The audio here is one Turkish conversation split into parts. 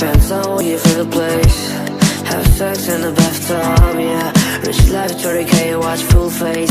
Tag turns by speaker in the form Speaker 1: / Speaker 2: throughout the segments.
Speaker 1: Spend time with you for the place. Have sex in the bathtub, yeah. Rich life, 30k, watch full face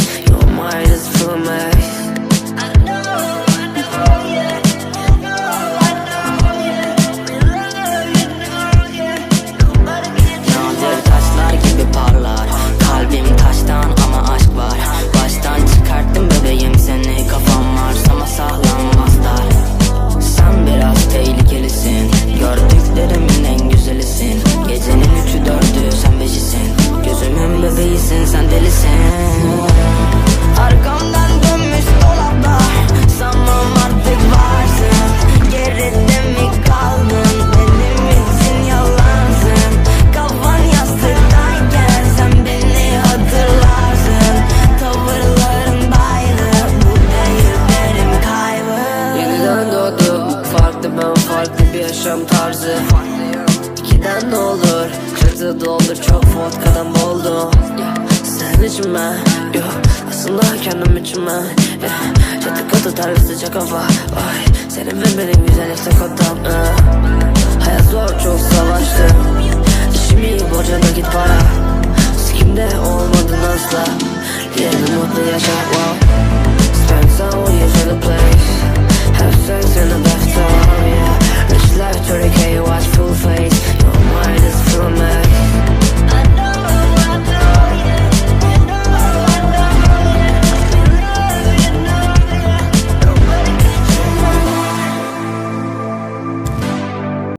Speaker 1: doğdum Farklı ben farklı bir yaşam tarzı İkiden ne olur Kırdı doldur çok vodkadan boldum Sen için ben Yok aslında kendim ben yeah. Çatı katı tarih sıcak hava Ay, Senin ve benim güzel kodam eh. Hayat zor çok savaştım İşim iyi borcuna git para Sikimde olmadın asla Yerini mutlu yaşa.